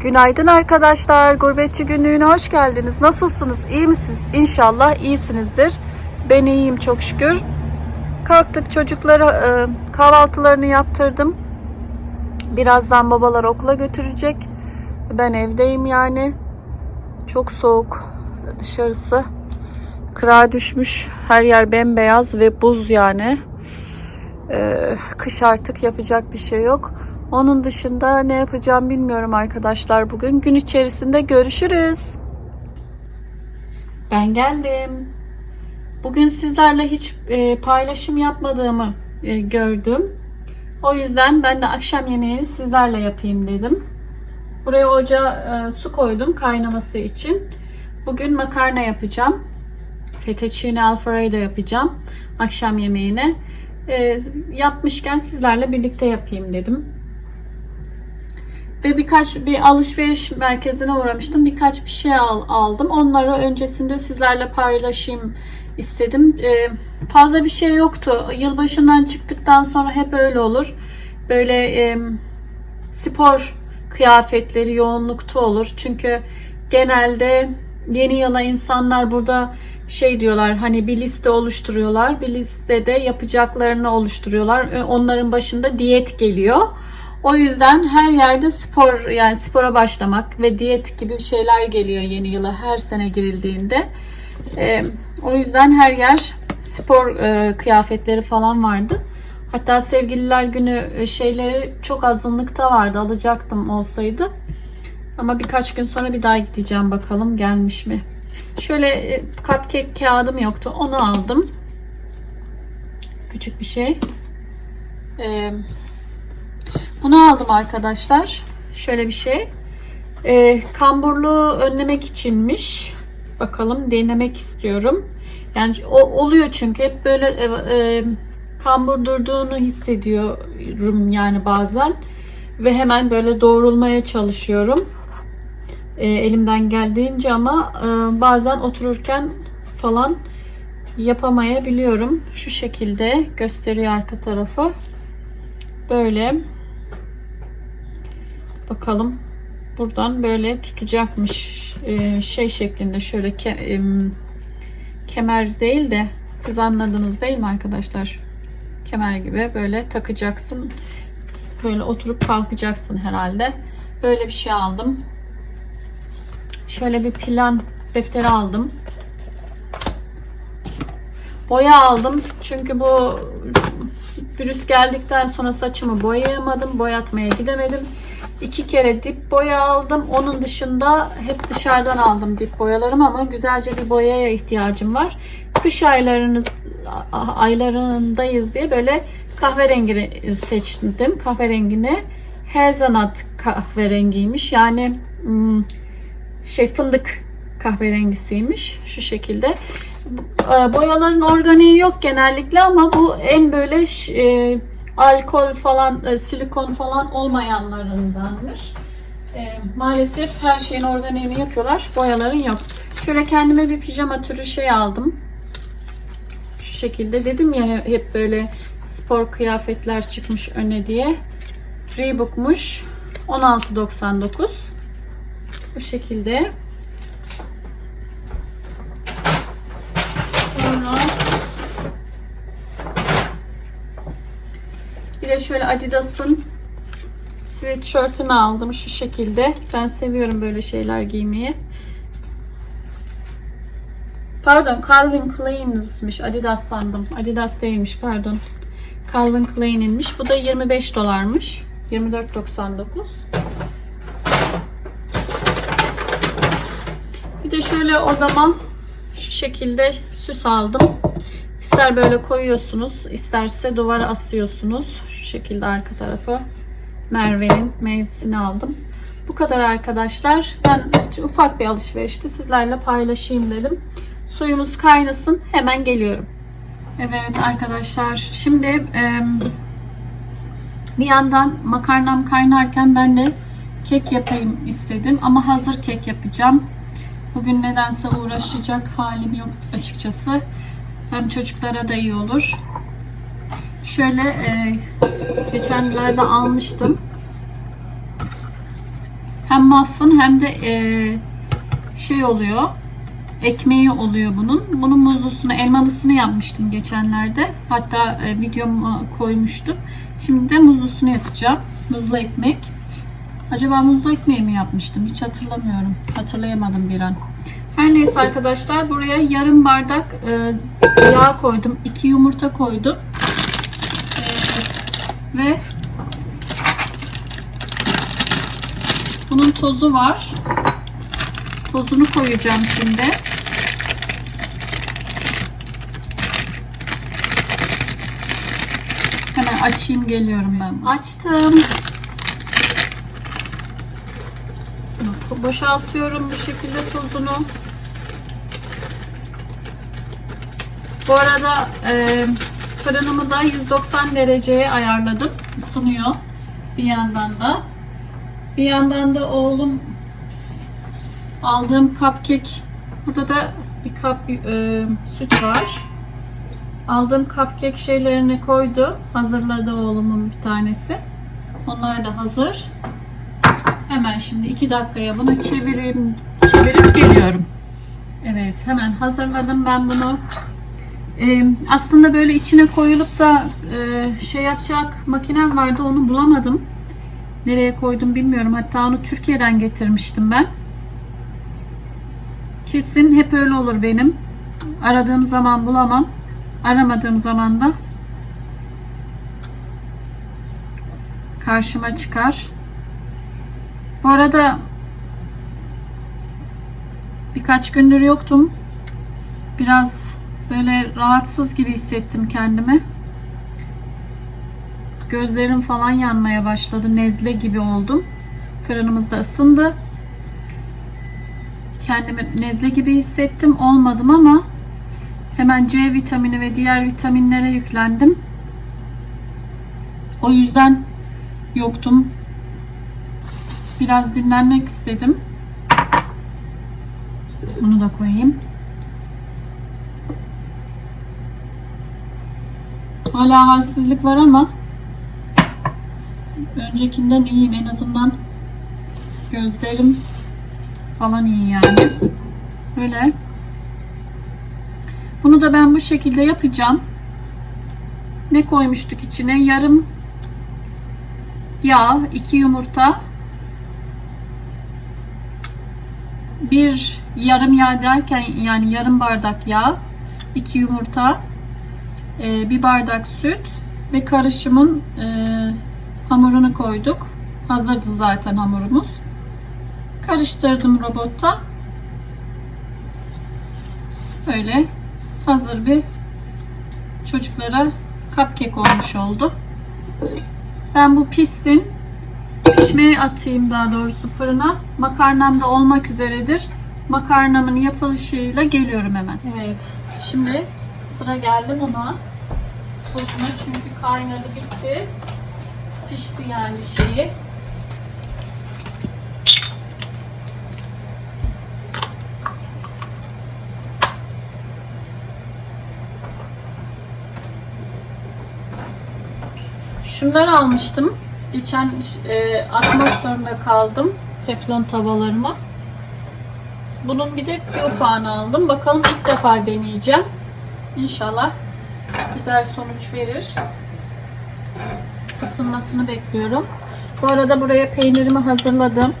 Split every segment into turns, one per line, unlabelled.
Günaydın arkadaşlar. Gurbetçi günlüğüne hoş geldiniz. Nasılsınız? İyi misiniz? İnşallah iyisinizdir. Ben iyiyim çok şükür. Kalktık çocuklara e, kahvaltılarını yaptırdım. Birazdan babalar okula götürecek. Ben evdeyim yani. Çok soğuk dışarısı. Kırağa düşmüş. Her yer bembeyaz ve buz yani. Ee, kış artık yapacak bir şey yok. Onun dışında ne yapacağım bilmiyorum arkadaşlar bugün. Gün içerisinde görüşürüz. Ben geldim. Bugün sizlerle hiç e, paylaşım yapmadığımı e, gördüm. O yüzden ben de akşam yemeğini sizlerle yapayım dedim. Buraya ocağa e, su koydum kaynaması için. Bugün makarna yapacağım. Fettuccine alfredo yapacağım akşam yemeğine. E, yapmışken sizlerle birlikte yapayım dedim. Ve birkaç bir alışveriş merkezine uğramıştım. Birkaç bir şey al, aldım. Onları öncesinde sizlerle paylaşayım istedim. Ee, fazla bir şey yoktu. Yılbaşından çıktıktan sonra hep öyle olur. Böyle e, spor kıyafetleri yoğunlukta olur. Çünkü genelde yeni yıla insanlar burada şey diyorlar hani bir liste oluşturuyorlar. Bir listede yapacaklarını oluşturuyorlar. Onların başında diyet geliyor. O yüzden her yerde spor yani spora başlamak ve diyet gibi şeyler geliyor yeni yıla her sene girildiğinde. Ee, o yüzden her yer spor e, kıyafetleri falan vardı. Hatta sevgililer günü e, şeyleri çok azınlıkta vardı. Alacaktım olsaydı. Ama birkaç gün sonra bir daha gideceğim bakalım gelmiş mi. Şöyle e, cupcake kağıdım yoktu. Onu aldım. Küçük bir şey. Ee, bunu aldım arkadaşlar. Şöyle bir şey. Ee, kamburluğu önlemek içinmiş. Bakalım denemek istiyorum. Yani o oluyor çünkü hep böyle e, e, kambur durduğunu hissediyorum yani bazen ve hemen böyle doğrulmaya çalışıyorum. E, elimden geldiğince ama e, bazen otururken falan yapamayabiliyorum. Şu şekilde gösteriyor arka tarafı. Böyle. Bakalım. Buradan böyle tutacakmış. Ee, şey şeklinde şöyle ke em, kemer değil de siz anladınız değil mi arkadaşlar? Kemer gibi böyle takacaksın. Böyle oturup kalkacaksın herhalde. Böyle bir şey aldım. Şöyle bir plan defteri aldım. Boya aldım. Çünkü bu virüs geldikten sonra saçımı boyayamadım. Boyatmaya gidemedim. İki kere dip boya aldım. Onun dışında hep dışarıdan aldım dip boyalarımı ama güzelce bir boyaya ihtiyacım var. Kış aylarınız aylarındayız diye böyle kahverengi seçtim. Kahverengini Hazelnut kahverengiymiş. Yani hmm, şey fındık kahverengisiymiş. Şu şekilde. Boyaların organiği yok genellikle ama bu en böyle e, alkol falan, e, silikon falan olmayanlarındanmış. E, maalesef her şeyin organiğini yapıyorlar. Boyaların yok. Şöyle kendime bir pijama türü şey aldım. Şu şekilde dedim ya hep böyle spor kıyafetler çıkmış öne diye. Reebok'muş. 16.99. Bu şekilde. Sonra bir şöyle Adidas'ın sweatshirt'ünü aldım şu şekilde. Ben seviyorum böyle şeyler giymeyi. Pardon Calvin Klein'miş. Adidas sandım. Adidas değilmiş pardon. Calvin Klein'inmiş. Bu da 25 dolarmış. 24.99. Bir de şöyle odama şu şekilde süs aldım. İster böyle koyuyorsunuz, isterse duvara asıyorsunuz. Şekilde arka tarafı Merve'nin meyvesini aldım. Bu kadar arkadaşlar. Ben ufak bir alışverişti. Sizlerle paylaşayım dedim. Suyumuz kaynasın. Hemen geliyorum. Evet arkadaşlar. Şimdi bir yandan makarnam kaynarken ben de kek yapayım istedim. Ama hazır kek yapacağım. Bugün nedense uğraşacak halim yok açıkçası. Hem çocuklara da iyi olur. Şöyle e, geçenlerde almıştım. Hem muffin hem de e, şey oluyor. Ekmeği oluyor bunun. Bunun muzlusunu, elmalısını yapmıştım geçenlerde. Hatta e, videoma koymuştum. Şimdi de muzlusunu yapacağım. Muzlu ekmek. Acaba muzlu ekmeği mi yapmıştım? Hiç hatırlamıyorum. Hatırlayamadım bir an. Her neyse arkadaşlar buraya yarım bardak e, yağ koydum. 2 yumurta koydum. Ve bunun tozu var. Tozunu koyacağım şimdi. Hemen açayım geliyorum ben. Açtım. Boşaltıyorum bu şekilde tozunu. Bu arada e, fırınımı da 190 dereceye ayarladım. Isınıyor bir yandan da. Bir yandan da oğlum aldığım cupcake burada da bir kap e, süt var. Aldığım cupcake şeylerini koydu. Hazırladı oğlumun bir tanesi. Onlar da hazır. Hemen şimdi iki dakikaya bunu çevireyim, çevirip geliyorum. Evet hemen hazırladım ben bunu. Ee, aslında böyle içine koyulup da e, şey yapacak makinem vardı onu bulamadım. Nereye koydum bilmiyorum. Hatta onu Türkiye'den getirmiştim ben. Kesin hep öyle olur benim. Aradığım zaman bulamam. Aramadığım zaman da karşıma çıkar. Bu arada birkaç gündür yoktum. Biraz böyle rahatsız gibi hissettim kendimi. Gözlerim falan yanmaya başladı. Nezle gibi oldum. Fırınımız da ısındı. Kendimi nezle gibi hissettim. Olmadım ama hemen C vitamini ve diğer vitaminlere yüklendim. O yüzden yoktum. Biraz dinlenmek istedim. Bunu da koyayım. Hala halsizlik var ama öncekinden iyiyim. En azından gözlerim falan iyi yani. Böyle. Bunu da ben bu şekilde yapacağım. Ne koymuştuk içine? Yarım yağ, iki yumurta, bir yarım yağ derken yani yarım bardak yağ, iki yumurta, e, bir bardak süt ve karışımın e, hamurunu koyduk. Hazırdı zaten hamurumuz. Karıştırdım robotta. Böyle hazır bir çocuklara cupcake olmuş oldu. Ben bu pişsin. Pişmeye atayım daha doğrusu fırına. Makarnam da olmak üzeredir. Makarnamın yapılışıyla geliyorum hemen. Evet. Şimdi sıra geldi buna. Sosuna çünkü kaynadı bitti. Pişti yani şeyi. Şunları almıştım. Geçen e, atmak zorunda kaldım teflon tavalarıma. Bunun bir de bir ufağını aldım. Bakalım ilk defa deneyeceğim. İnşallah güzel sonuç verir. Isınmasını bekliyorum. Bu arada buraya peynirimi hazırladım.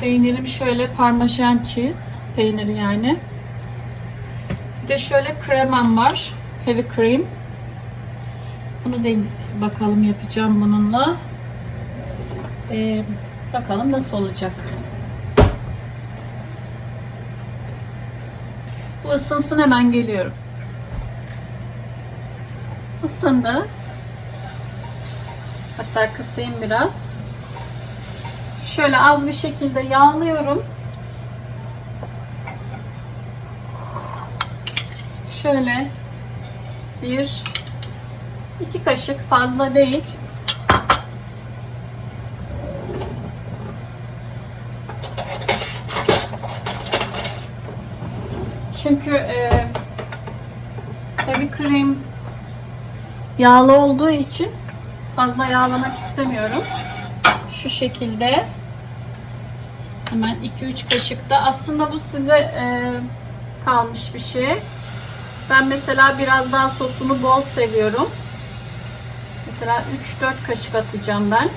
Peynirim şöyle parmesan cheese peyniri yani. Bir de şöyle kremam var. Heavy cream. Bunu da bakalım yapacağım bununla. Ee, bakalım nasıl olacak. Bu ısınsın hemen geliyorum. Isındı. Hatta kısayım biraz. Şöyle az bir şekilde yağlıyorum. Şöyle bir iki kaşık fazla değil. Çünkü e, heavy cream yağlı olduğu için fazla yağlamak istemiyorum. Şu şekilde. Hemen 2-3 kaşık da. Aslında bu size e, kalmış bir şey. Ben mesela biraz daha sosunu bol seviyorum. Mesela 3-4 kaşık atacağım ben.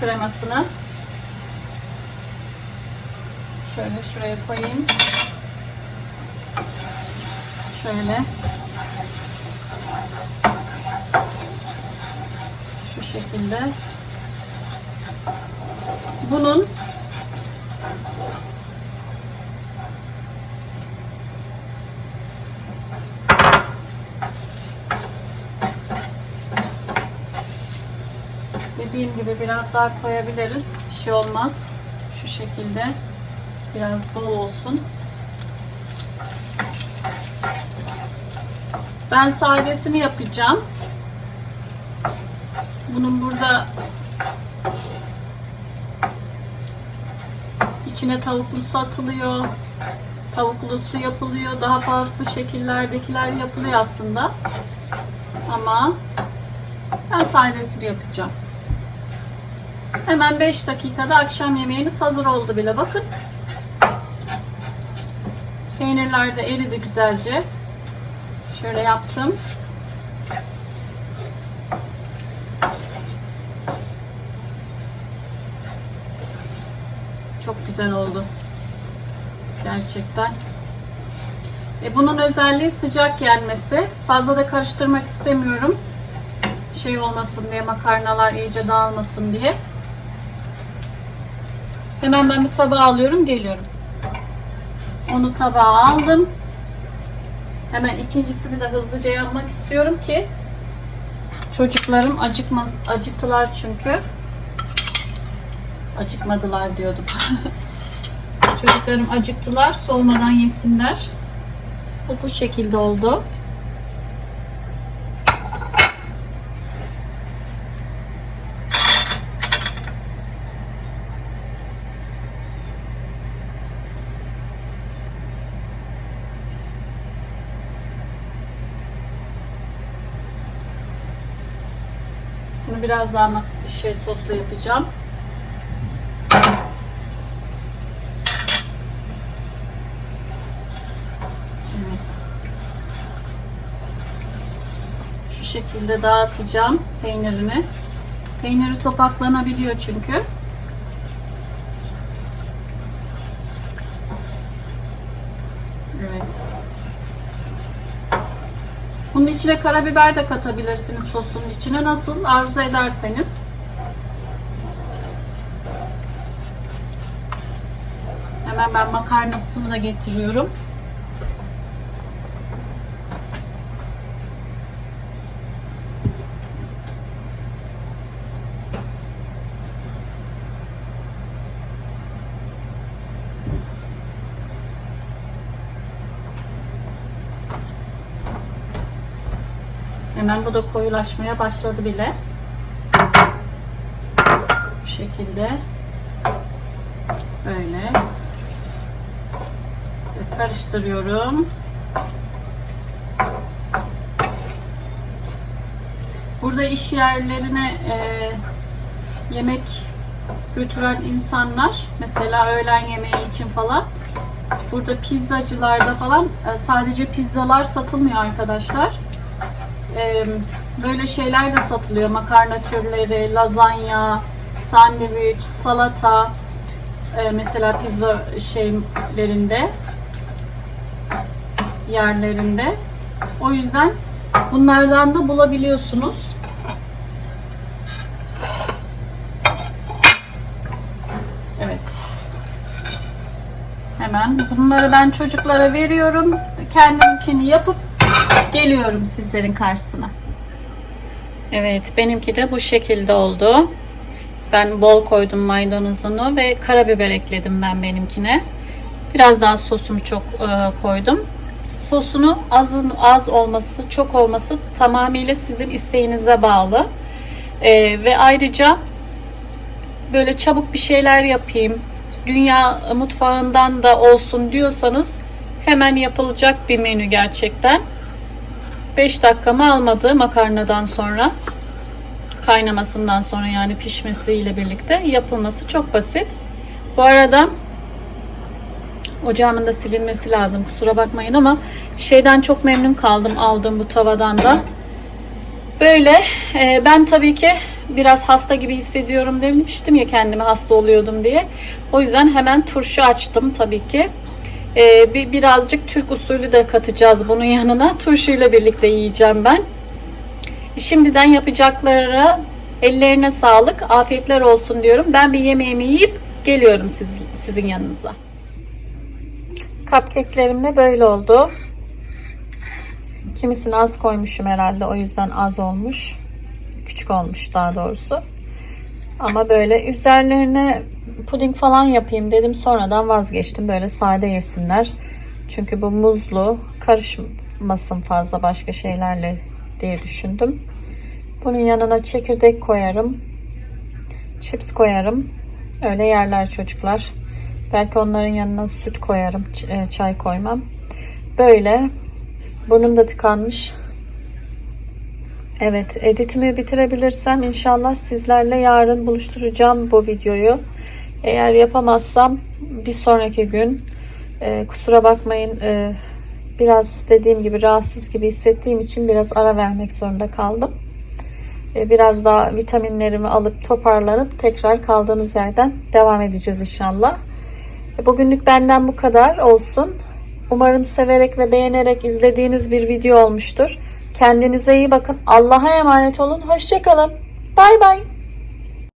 Kremasını. Şöyle şuraya koyayım. Şöyle. Şu şekilde. Bunun dediğim gibi biraz daha koyabiliriz. Bir şey olmaz. Şu şekilde biraz bol olsun. Ben sadesini yapacağım. Bunun burada içine tavuklusu atılıyor. Tavuklusu yapılıyor. Daha farklı şekillerdekiler yapılıyor aslında. Ama ben sadesini yapacağım. Hemen 5 dakikada akşam yemeğiniz hazır oldu bile. Bakın. Peynirler de eridi güzelce. Şöyle yaptım. Çok güzel oldu. Gerçekten. E bunun özelliği sıcak yenmesi. Fazla da karıştırmak istemiyorum. Şey olmasın diye, makarnalar iyice dağılmasın diye. Hemen ben bir tabağa alıyorum, geliyorum. Onu tabağa aldım. Hemen ikincisini de hızlıca yapmak istiyorum ki çocuklarım acıkmaz, acıktılar çünkü. Acıkmadılar diyordum. Çocuklarım acıktılar, soğumadan yesinler. Bu bu şekilde oldu. Biraz daha şey sosla yapacağım. Şekilde dağıtacağım peynirini. Peyniri topaklanabiliyor çünkü. Evet. Bunun içine karabiber de katabilirsiniz sosun içine. Nasıl arzu ederseniz. Hemen ben makarnasını da getiriyorum. Hemen bu da koyulaşmaya başladı bile. Bu şekilde. Böyle. Ve karıştırıyorum. Burada iş yerlerine e, yemek götüren insanlar mesela öğlen yemeği için falan burada pizzacılarda falan e, sadece pizzalar satılmıyor arkadaşlar. E, böyle şeyler de satılıyor. Makarna türleri, lazanya, sandviç, salata. E, mesela pizza şeylerinde yerlerinde. O yüzden bunlardan da bulabiliyorsunuz. Evet. Hemen bunları ben çocuklara veriyorum. Kendiminkini yapıp geliyorum sizlerin karşısına. Evet, benimki de bu şekilde oldu. Ben bol koydum maydanozunu ve karabiber ekledim ben benimkine. Biraz daha sosunu çok e, koydum. Sosunu az az olması, çok olması tamamıyla sizin isteğinize bağlı. E, ve ayrıca böyle çabuk bir şeyler yapayım, dünya mutfağından da olsun diyorsanız hemen yapılacak bir menü gerçekten. 5 dakikamı almadı makarnadan sonra. Kaynamasından sonra yani pişmesiyle birlikte yapılması çok basit. Bu arada ocağımın da silinmesi lazım. Kusura bakmayın ama şeyden çok memnun kaldım aldığım bu tavadan da. Böyle e, ben tabii ki biraz hasta gibi hissediyorum demiştim ya kendime hasta oluyordum diye. O yüzden hemen turşu açtım tabii ki. E, bir, birazcık Türk usulü de katacağız bunun yanına. Turşuyla birlikte yiyeceğim ben. Şimdiden yapacakları ellerine sağlık, afiyetler olsun diyorum. Ben bir yemeğimi yiyip geliyorum siz, sizin yanınıza. Cupcake'lerim böyle oldu. Kimisini az koymuşum herhalde o yüzden az olmuş. Küçük olmuş daha doğrusu. Ama böyle üzerlerine puding falan yapayım dedim. Sonradan vazgeçtim. Böyle sade yesinler. Çünkü bu muzlu karışmasın fazla başka şeylerle diye düşündüm. Bunun yanına çekirdek koyarım. Chips koyarım. Öyle yerler çocuklar. Belki onların yanına süt koyarım. e, Çay koymam. Böyle. Burnum da tıkanmış. Evet, editimi bitirebilirsem inşallah sizlerle yarın buluşturacağım bu videoyu. Eğer yapamazsam bir sonraki gün e, kusura bakmayın e, biraz dediğim gibi rahatsız gibi hissettiğim için biraz ara vermek zorunda kaldım. E, biraz daha vitaminlerimi alıp toparlanıp tekrar kaldığınız yerden devam edeceğiz inşallah. E, Bugünlük benden bu kadar olsun. Umarım severek ve beğenerek izlediğiniz bir video olmuştur. Kendinize iyi bakın. Allah'a emanet olun. Hoşçakalın. Bay bay.